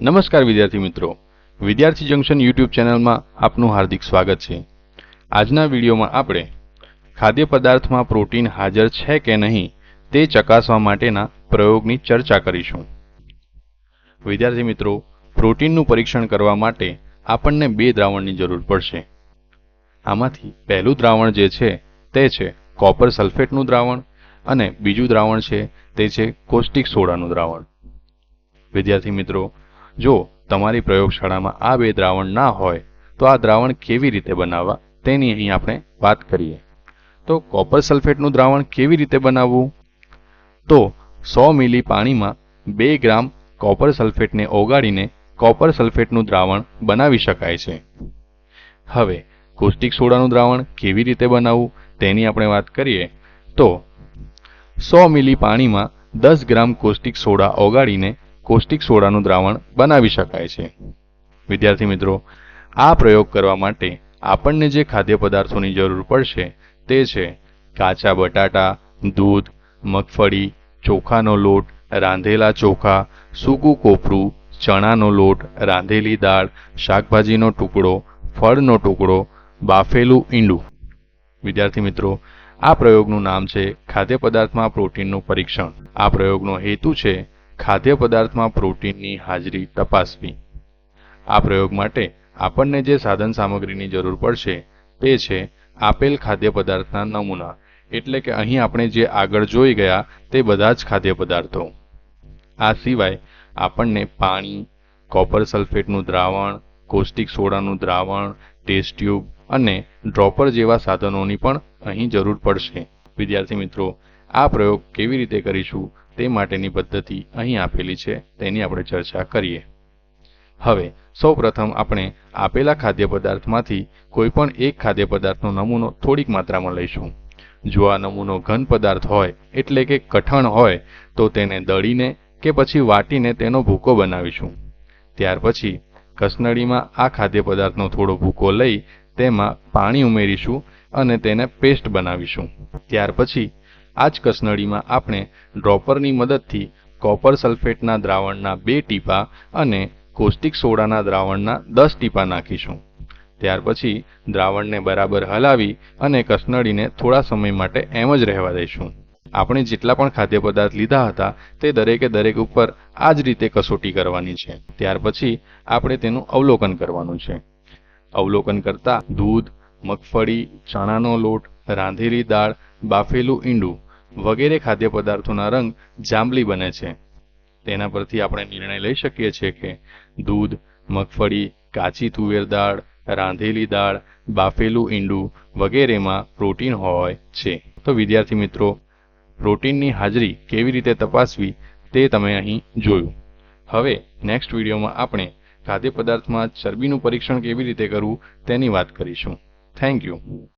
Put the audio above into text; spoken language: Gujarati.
નમસ્કાર વિદ્યાર્થી મિત્રો. વિદ્યાર્થી જંકશન યુટ્યુબ ચેનલમાં આપનું હાર્દિક સ્વાગત છે. આજના વિડીયોમાં આપણે ખાદ્ય પદાર્થમાં પ્રોટીન હાજર છે કે નહીં તે ચકાસવા માટેના પ્રયોગની ચર્ચા કરીશું. વિદ્યાર્થી મિત્રો, પ્રોટીનનું પરીક્ષણ કરવા માટે આપણને બે દ્રાવણની જરૂર પડશે. આમાંથી પહેલું દ્રાવણ જે છે તે છે કોપર સલ્ફેટનું દ્રાવણ અને બીજું દ્રાવણ છે તે છે કોસ્ટિક સોડાનું દ્રાવણ. વિદ્યાર્થી મિત્રો જો તમારી પ્રયોગશાળામાં આ બે દ્રાવણ ના હોય, તો આ દ્રાવણ કેવી રીતે બનાવવા તેની અહીં આપણે વાત કરીએ. તો કોપર સલ્ફેટનું દ્રાવણ કેવી રીતે બનાવવું? તો સો મિલી પાણીમાં બે ગ્રામ કોપર સલ્ફેટને ઓગાળીને કોપર સલ્ફેટનું દ્રાવણ બનાવી શકાય છે. હવે કોસ્ટિક સોડાનું દ્રાવણ કેવી રીતે બનાવવું તેની આપણે વાત કરીએ. તો સો મિલી પાણીમાં દસ ગ્રામ કોસ્ટિક સોડા ઓગાળીને કોસ્ટિક સોડાનું દ્રાવણ બનાવી શકાય છે. વિદ્યાર્થી મિત્રો, આ પ્રયોગ કરવા માટે આપણને જે ખાદ્ય પદાર્થોની જરૂર પડશે તે છે કાચા બટાટા, દૂધ, મગફળી, ચોખાનો લોટ, રાંધેલા ચોખા, સૂકું કોપરું, ચણાનો લોટ, રાંધેલી દાળ, શાકભાજીનો ટુકડો, ફળનો ટુકડો, બાફેલું ઈંડું. વિદ્યાર્થી મિત્રો, આ પ્રયોગનું નામ છે ખાદ્ય પદાર્થમાં પ્રોટીનનું પરીક્ષણ. આ પ્રયોગનો હેતુ છે ખાદ્ય પદાર્થમાં પ્રોટીનની હાજરી તપાસવી. આ પ્રયોગ માટે આપણને જે સાધન સામગ્રીની જરૂર પડશે તે છે આપેલ ખાદ્ય પદાર્થના નમૂના. એટલે કે અહીં આપણે જે આગળ જોઈ ગયા તે બધા જ ખાદ્ય પદાર્થો. આ સિવાય આપણને પાણી, કોપર સલ્ફેટનું દ્રાવણ, કોસ્ટિક સોડાનું દ્રાવણ, ટેસ્ટ ટ્યુબ અને ડ્રોપર જેવા સાધનોની પણ અહીં જરૂર પડશે. વિદ્યાર્થી મિત્રો આ પ્રયોગ કેવી રીતે કરીશું તે માટેની પદ્ધતિ અહીં આપેલી છે, તેની આપણે ચર્ચા કરીએ. હવે, સૌપ્રથમ આપણે આપેલા ખાદ્ય પદાર્થમાંથી કોઈ પણ એક ખાદ્ય પદાર્થનો નમૂનો થોડીક માત્રામાં લઈશું. જો આ નમૂનો ઘન પદાર્થ હોય, એટલે કે કઠણ હોય, તો તેને દળીને કે પછી વાટીને તેનો ભૂકો બનાવીશું. ત્યાર પછી, કસનળીમાં આ ખાદ્ય પદાર્થનો થોડો ભૂકો લઈ તેમાં પાણી ઉમેરીશું અને તેને પેસ્ટ બનાવીશું. ત્યાર પછી આ જ કસનળીમાં આપણે ડ્રોપરની મદદથી કોપર સલ્ફેટના દ્રાવણના બે ટીપા અને કોસ્ટિક સોડાના દ્રાવણના દસ ટીપા નાખીશું. ત્યાર પછી દ્રાવણને બરાબર હલાવી અને કસનળીને થોડા સમય માટે એમ જ રહેવા દઈશું. આપણે જેટલા પણ ખાદ્ય પદાર્થ લીધા હતા તે દરેકે દરેક ઉપર આ જ રીતે કસોટી કરવાની છે. ત્યાર પછી આપણે તેનું અવલોકન કરવાનું છે. અવલોકન કરતા દૂધ, મગફળી, ચણાનો લોટ, રાંધેલી દાળ બાફેલું ઈંડું વગેરે ખાદ્ય પદાર્થોના રંગ જાંબલી બને છે. તેના પરથી આપણે નિર્ણય લઈ શકીએ છીએ કે દૂધ, મગફળી, કાચી તુવેર દાળ, રાંધેલી દાળ, બાફેલું ઈંડું વગેરેમાં પ્રોટીન હોય છે. તો વિદ્યાર્થી મિત્રો, પ્રોટીનની હાજરી કેવી રીતે તપાસવી તે તમે અહીં જોયું. હવે નેક્સ્ટ વિડીયોમાં આપણે ખાદ્ય પદાર્થમાં ચરબીનું પરીક્ષણ કેવી રીતે કરવું તેની વાત કરીશું. Thank you.